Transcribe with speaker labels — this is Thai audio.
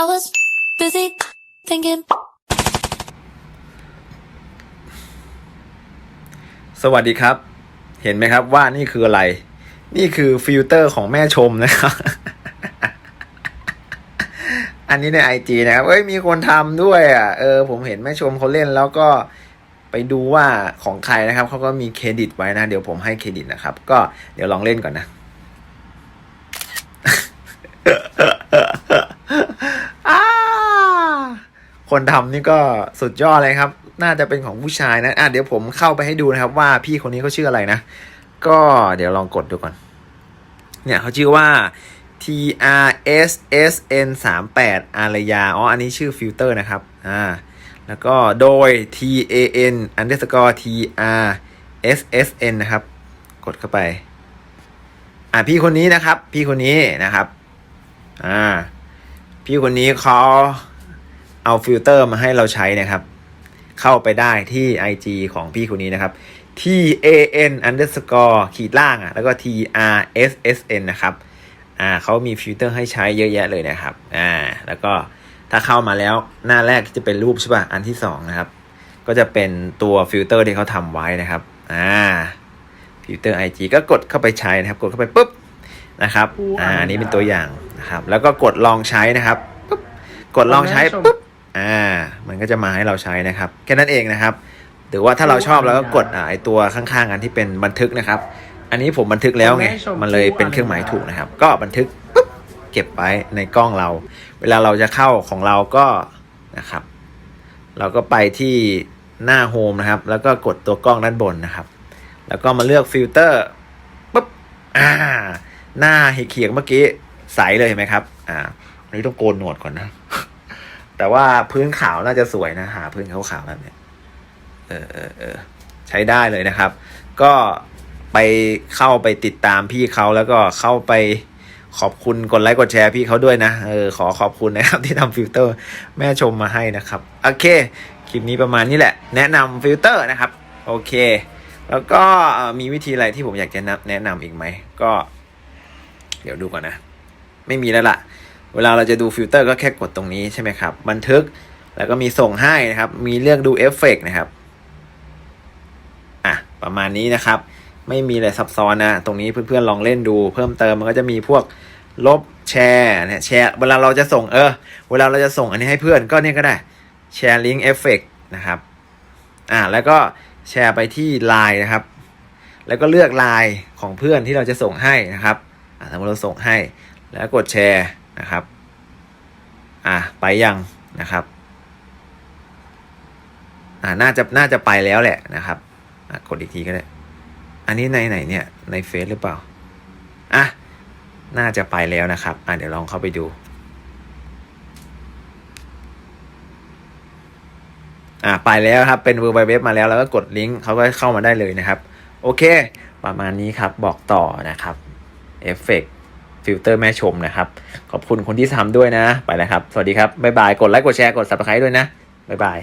Speaker 1: I was busy thinking.
Speaker 2: สวัสดีครับ เห็นไหมครับว่านี่คืออะไร นี่คือฟิลเตอร์ของแม่ชมนะครับ อันนี้ในไอจีนะครับ เอ้ยมีคนทำด้วยอะ เออผมเห็นแม่ชมเขาเล่นแล้วก็ไปดูว่าของใครนะครับ เขาก็มีเครดิตไว้นะ เดี๋ยวผมให้เครดิตนะครับ ก็เดี๋ยวลองเล่นก่อนนะ อ่า คนทำนี่ก็สุดยอดเลยครับ น่าจะเป็นของผู้ชายนะอะเดี๋ยวผมเข้าไปให้ดูนะครับ ว่าพี่คนนี้เขาชื่ออะไรนะ ก็เดี๋ยวลองกดดูก่อน เนี่ยเขาชื่อว่า T R S S N 3 8อารยา อ๋อ อันนี้ชื่อฟิลเตอร์นะครับ อ่า แล้วก็โดย T A N underscore T R S S N นะครับ กดเข้าไป อ่าพี่คนนี้นะครับ พี่คนนี้นะครับ อ่า พี่คนนี้เขา เอาฟิลเตอร์มาให้เราใช้นะครับ เข้าไปได้ที่ IG ของพี่คนนี้นะครับ T A N underscore ขีดล่างอะแล้วก็ T R S S N นะครับอ่าเขามีฟิลเตอร์ให้ใช้เยอะแยะเลยนะครับอ่าแล้วก็ถ้าเข้ามาแล้วหน้าแรกจะเป็นรูปใช่ป่ะอันที่สองนะครับ ก็จะเป็นตัวฟิลเตอร์ที่เขาทำไว้นะครับอ่าฟิลเตอร์ IG ก็กดเข้าไปใช้นะครับ กดเข้าไปปุ๊บนะครับอ่าอันนี้เป็นตัวอย่างนะครับ แล้วก็กดลองใช้นะครับปุ๊บกดลองใช้ปุ๊บ อ่า มันก็จะมาให้เราใช้นะครับ แค่นั้นเองนะครับ หรือว่าถ้าเราชอบเราก็กดอ่าไอตัวข้างๆอันที่เป็นบันทึกนะครับ อันนี้ผมบันทึกแล้วไง มันเลยเป็นเครื่องหมายถูกนะครับ ก็บันทึกปุ๊บเก็บไว้ในกล้องเรา เวลาเราจะเข้าของเราก็นะครับ เราก็ไปที่หน้าโฮมนะครับ แล้วก็กดตัวกล้องด้านบนนะครับ แล้วก็มาเลือกฟิลเตอร์ปุ๊บ อ่า หน้าเขียงเมื่อกี้ใสเลยเห็นไหมครับ อ่าอันนี้ต้องโกนหนวดก่อนนะ แต่ว่าพื้นขาวน่าจะสวยนะหาพื้นขาวๆแบบเนี้ยเออเออเออใช้ได้เลยนะครับ ก็ไปเข้าไปติดตามพี่เขาแล้วก็เข้าไปขอบคุณกดไลค์กดแชร์พี่เขาด้วยนะเออขอขอบคุณนะครับที่ทำฟิลเตอร์แม่ชมมาให้นะครับโอเคคลิปนี้ประมาณนี้แหละ แนะนำฟิลเตอร์นะครับโอเค แล้วก็มีวิธีอะไรที่ผมอยากจะแนะนำอีกไหมก็ เดี๋ยวดูก่อนนะ ไม่มีแล้วล่ะ เวลาเราจะดูฟิลเตอร์ก็แค่กดตรงนี้ใช่ไหมครับ บันทึกแล้วก็มีส่งให้นะครับ มีเลือกดูเอฟเฟกต์นะครับอะประมาณนี้นะครับ ไม่มีอะไรซับซ้อนนะ ตรงนี้เพื่อนๆลองเล่นดู เพิ่มเติมมันก็จะมีพวกลบแชร์เนี่ยแชร์ เวลาเราจะส่งเออ เวลาเราจะส่งอันนี้ให้เพื่อนก็เนี่ยก็ได้แชร์ลิงก์เอฟเฟกนะครับอ่าแล้วก็แชร์ไปที่ Line นะครับ แล้วก็เลือก Line ของเพื่อนที่เราจะส่งให้นะครับอ่าสมมติเราส่งให้ แล้วกดแชร์นะครับ อ่าไปยังนะครับ อ่าน่าจะน่าจะไปแล้วแหละนะครับอะกดอีกทีก็ได้ อันนี้ในไหนเนี่ยในเฟซหรือเปล่า อะ น่าจะไปแล้วนะครับ อะเดี๋ยวลองเข้าไปดู อ่าไปแล้วครับ เป็น w w w มาแล้วแล้วก็กดลิงก์เขาก็เข้ามาได้เลยนะครับ โอเค ประมาณนี้ครับ บอกต่อนะครับ เอฟเฟก ฟิลเตอร์แม่ชมนะครับ ขอบคุณคนที่ทำด้วยนะ ไปแล้วครับ สวัสดีครับ บ๊ายบาย กดไลค์ กดแชร์ กด subscribe ด้วยนะ บ๊ายบาย